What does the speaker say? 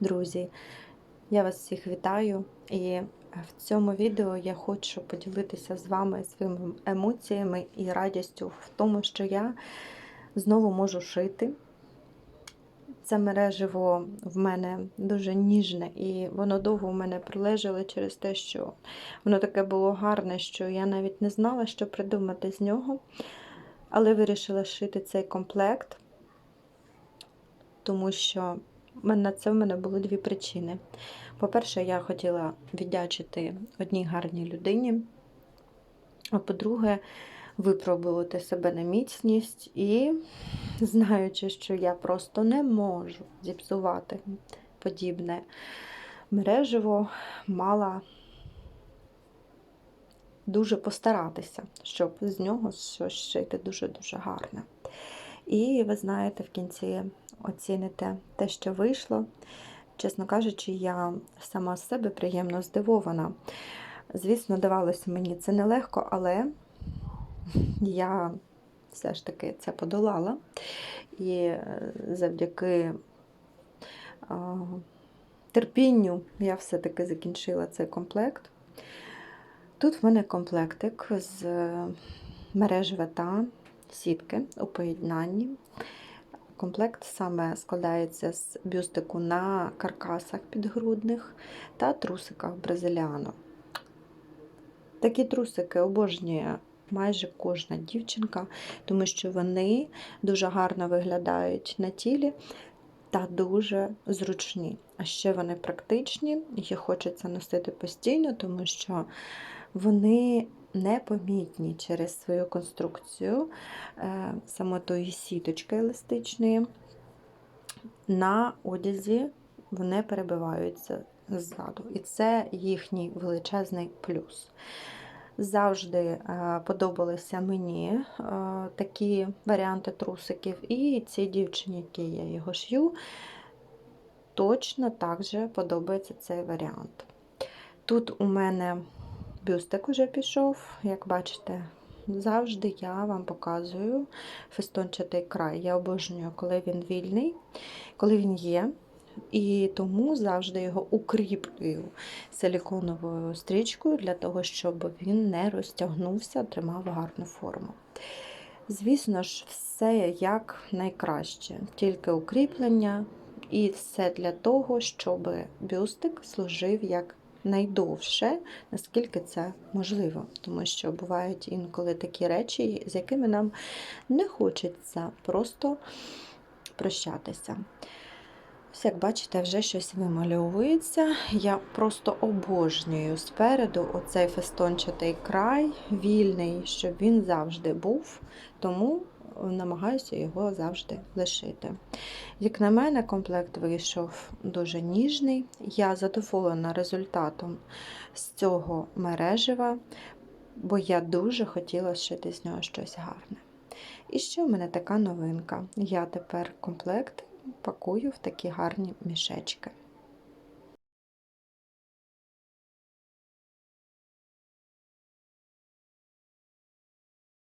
друзі! Я вас всіх вітаю, і в цьому відео я хочу поділитися з вами своїми емоціями і радістю в тому, що я знову можу шити. Це мереживо в мене дуже ніжне, і воно довго в мене пролежало через те, що воно таке було гарне, що я навіть не знала, що придумати з нього. Але вирішила шити цей комплект, тому що на це в мене було дві причини. По-перше, я хотіла віддячити одній гарній людині. А по-друге, випробувати себе на міцність і, знаючи, що я просто не можу зіпсувати подібне мереживо, мала дуже постаратися, щоб з нього щось шити дуже-дуже гарне. І ви знаєте, в кінці оціните те, що вийшло. Чесно кажучи, я сама з себе приємно здивована. Звісно, давалося мені це нелегко, але я все ж таки це подолала. І завдяки терпінню я все-таки закінчила цей комплект. Тут в мене комплектик з мережева та сітки у поєднанні. Комплект саме складається з бюстику на каркасах підгрудних та трусиках бразиліано. Такі трусики обожнює майже кожна дівчинка, тому що вони дуже гарно виглядають на тілі та дуже зручні. А ще вони практичні, їх хочеться носити постійно, тому що вони непомітні через свою конструкцію е, саме тої сіточки еластичної. На одязі вони перебиваються ззаду. І це їхній величезний плюс. Завжди е, подобалися мені е, такі варіанти трусиків, і цій дівчині, якій я його шью, точно так же подобається цей варіант. Тут у мене бюстик уже пішов, як бачите, завжди я вам показую фестончатий край. Я обожнюю, коли він вільний, коли він є. І тому завжди його укріплюю силіконовою стрічкою для того, щоб він не розтягнувся, тримав гарну форму. Звісно ж, все як найкраще, тільки укріплення, і все для того, щоб бюстик служив як найдовше, наскільки це можливо, тому що бувають інколи такі речі, з якими нам не хочеться просто прощатися. Ось, як бачите, вже щось вимальовується. Я просто обожнюю спереду оцей фестончатий край, вільний, щоб він завжди був, тому намагаюся його завжди лишити. Як на мене, комплект вийшов дуже ніжний. Я задоволена результатом з цього мережева, бо я дуже хотіла шити з нього щось гарне. І ще в мене така новинка. Я тепер комплект пакую в такі гарні мішечки.